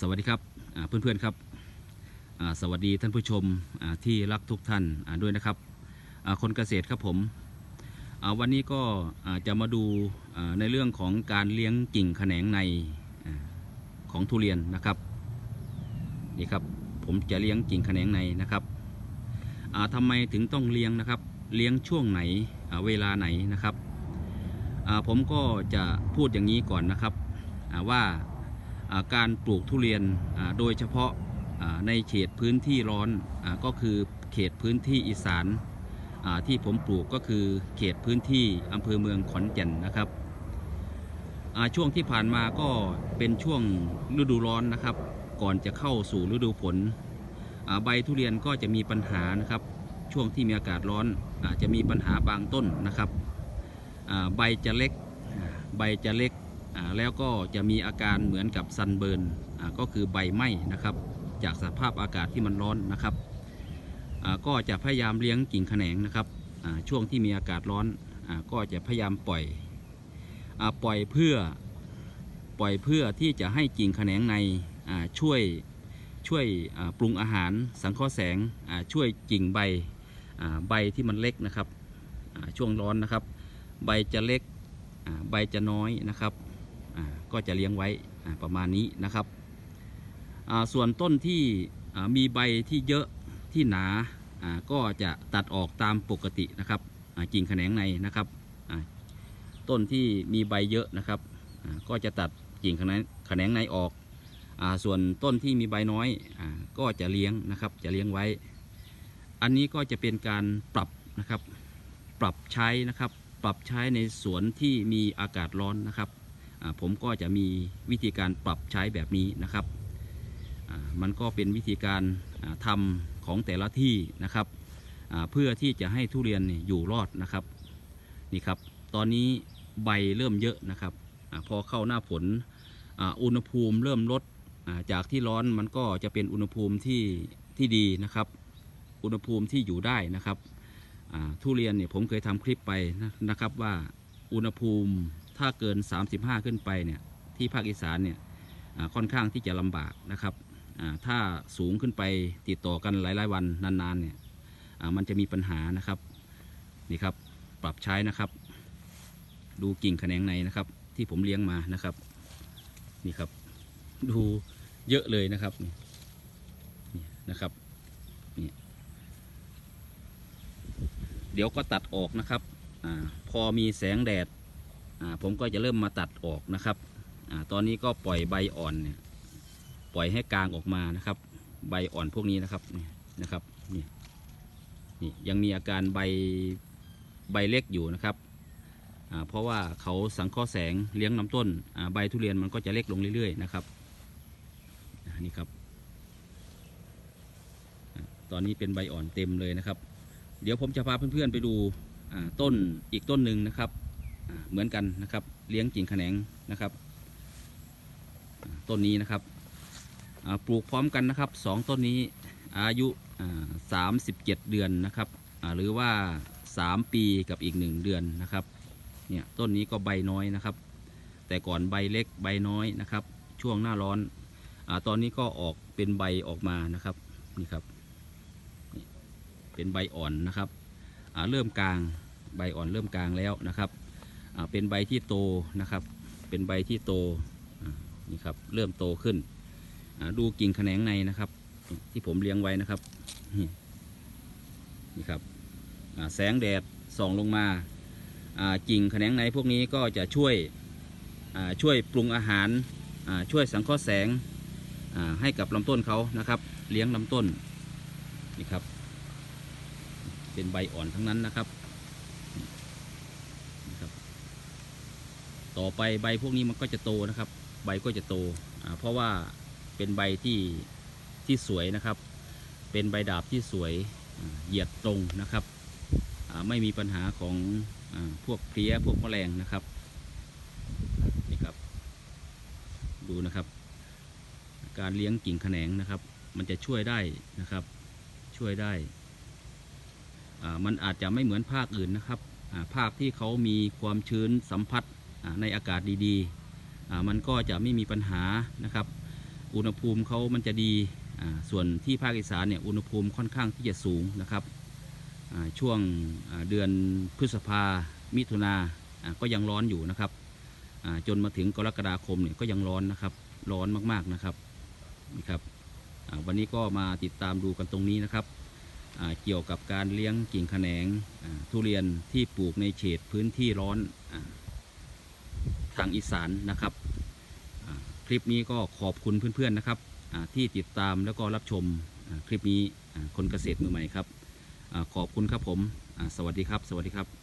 สวัสดีครับเพื่อนๆครับสวัสดีท่านผู้ชมที่รักทุกท่านด้วยนะครับคนเกษตรครับผมวันนี้ก็จะมาดูในเรื่องของการเลี้ยงกิ่งแขนงในของทุเรียนนะครับนี่ครับผมจะเลี้ยงกิ่งแขนงในนะครับอ่าทำไมถึงต้องเลี้ยงนะครับ เลี้ยงช่วงไหนเวลาไหนนะครับผมก็จะพูดอย่างนี้ก่อนนะครับว่า การปลูกทุเรียนโดยเฉพาะในเขตพื้นที่ร้อนก็คือเขตพื้นที่อีสานที่ผมปลูกก็คือเขตพื้นที่อำเภอเมืองขอนแก่นนะครับช่วงที่ผ่านมาก็เป็นช่วงฤดูร้อนนะครับ ก่อนจะเข้าสู่ฤดูฝนใบทุเรียนก็จะมีปัญหานะครับ ช่วงที่มีอากาศร้อนอาจจะมีปัญหาบางต้นนะครับใบจะเล็กใบจะเล็ก แล้วก็จะมีอาการเหมือนกับซันเบิร์นก็คือใบไหม้นะครับ จากสภาพอากาศที่มันร้อนนะครับก็จะพยายามเลี้ยงกิ่งแขนงนะครับช่วงที่มีอากาศร้อนอก็จะพยายามปล่อยอปล่อยเพื่อปล่อยเพื่อที่จะให้กิ่งแขนงในช่วยช่วยปรุงอาหารสังเคราะห์แสงช่วยกิ่งใบใบที่มันเล็กนะครับช่วงร้อนนะครับ ใบจะเล็กใบจะน้อยนะครับ ก็จะเลี้ยงไว้ประมาณนี้นะครับ ส่วนต้นที่มีใบที่เยอะที่หนาก็จะตัดออกตามปกตินะครับกิ่งแขนงในนะครับต้นที่มีใบเยอะนะครับก็จะตัดกิ่งแขนงในออกส่วนต้นที่มีใบน้อยก็จะเลี้ยงนะครับจะเลี้ยงไว้ อันนี้ก็จะเป็นการปรับนะครับ ปรับใช้นะครับ ปรับใช้ในสวนที่มีอากาศร้อนนะครับ ผมก็จะมีวิธีการปรับใช้แบบนี้นะครับ มันก็เป็นวิธีการอ่าทำของแต่ละที่นะครับ เพื่อที่จะให้ทุเรียนอยู่รอดนะครับนี่ครับ ตอนนี้ใบเริ่มเยอะนะครับอพอเข้าหน้าฝนอุณหภูมิเริ่มลดจากที่ร้อนมันก็จะเป็นอุณหภูมิที่ที่ดีนะครับ อุณหภูมิที่อยู่ได้นะครับทุเรียนเนี่ยผมเคยทำคลิปไปนะครับว่าอุณหภูมิ ถ้าเกิน 35 ขึ้นไปเนี่ยที่ภาคอีสานเนี่ยค่อนข้างที่จะลำบากนะครับถ้าสูงขึ้นไปติดต่อกันหลาย ๆ วันนานๆเนี่ยมันจะมีปัญหานะครับนี่ครับปรับใช้นะครับ ดูกิ่งแขนงในนะครับ ที่ผมเลี้ยงมานะครับนี่ครับดูเยอะเลยนะครับนี่นะครับนี่เดี๋ยวก็ตัดออกนะครับอพอมีแสงแดด ผมก็จะเริ่มมาตัดออกนะครับอตอนนี้ก็ปล่อยใบอ่อนเนี่ยปล่อยให้กลางออกมานะครับ ใบอ่อนพวกนี้นะครับนี่นะครับนี่นี่ยังมีอาการใบใบเล็กอยู่นะครับเพราะว่าเขาสังเคราะห์แสงเลี้ยงลำต้นใบทุเรียนมันก็จะเล็กลงเรื่อยๆนะครับนี่ครับ ตอนนี้เป็นใบอ่อนเต็มเลยนะครับ เดี๋ยวผมจะพาเพื่อนๆไปดูต้นอีกต้นหนึ่งนะครับ เหมือนกันนะครับ เลี้ยงกิ่งแขนงนะครับต้นนี้นะครับปลูกพร้อมกันนะครับสองต้นนี้อายุสามสิบเจ็ดเดือนนะครับหรือว่าสามปีกับอีกหนึ่งเดือนนะครับเนี่ยต้นนี้ก็ใบน้อยนะครับ แต่ก่อนใบเล็กใบน้อยนะครับ ช่วงหน้าร้อนอตอนนี้ก็ออกเป็นใบออกมานะครับนี่ครับเป็นใบอ่อนนะครับเริ่มกลางใบอ่อนเริ่มกลางแล้วนะครับ เป็นใบที่โตนะครับ เป็นใบที่โตนี่ครับเริ่มโตขึ้น ดูกิ่งแขนงในนะครับ ที่ผมเลี้ยงไว้นะครับนี่ครับแสงแดดส่องลงมากิ่งแขนงในพวกนี้ก็จะช่วยช่วยปรุงอาหารช่วยสังเคราะห์แสงให้กับลำต้นเขานะครับ เลี้ยงลำต้นนี่ครับ เป็นใบอ่อนทั้งนั้นนะครับ ต่อไปใบพวกนี้มันก็จะโตนะครับ ใบก็จะโต เพราะว่าเป็นใบที่ที่สวยนะครับ เป็นใบดาบที่สวยเหยียดตรงนะครับไม่มีปัญหาของอพวกเพลี้ยพวกแมลงนะครับนี่ครับ ดูนะครับ การเลี้ยงกิ่งแขนงนะครับ มันจะช่วยได้นะครับช่วยได้มันอาจจะไม่เหมือนภาคอื่นนะครับภาคที่เขามีความชื้นสัมผัส ในอากาศดีๆ มันก็จะไม่มีปัญหานะครับ อุณหภูมิเขามันจะดีส่วนที่ภาคอีสานเนี่ยอุณหภูมิค่อนข้างที่จะสูงนะครับช่วงเดือนพฤษภา มิถุนาก็ยังร้อนอยู่นะครับจนมาถึงกรกฎาคมเนี่ยก็ยังร้อนนะครับร้อนมากๆนะครับนี่ครับวันนี้ก็มาติดตามดูกันตรงนี้นะครับเกี่ยวกับการเลี้ยงกิ่งแขนงทุเรียนที่ปลูกในเขตพื้นที่ร้อนอ ทางอีสานนะครับคลิปนี้ก็ขอบคุณเพื่อนๆนะครับที่ติดตามแล้วก็รับชมคลิปนี้คนเกษตรมือใหม่ครับขอบคุณครับผมสวัสดีครับ สวัสดีครับ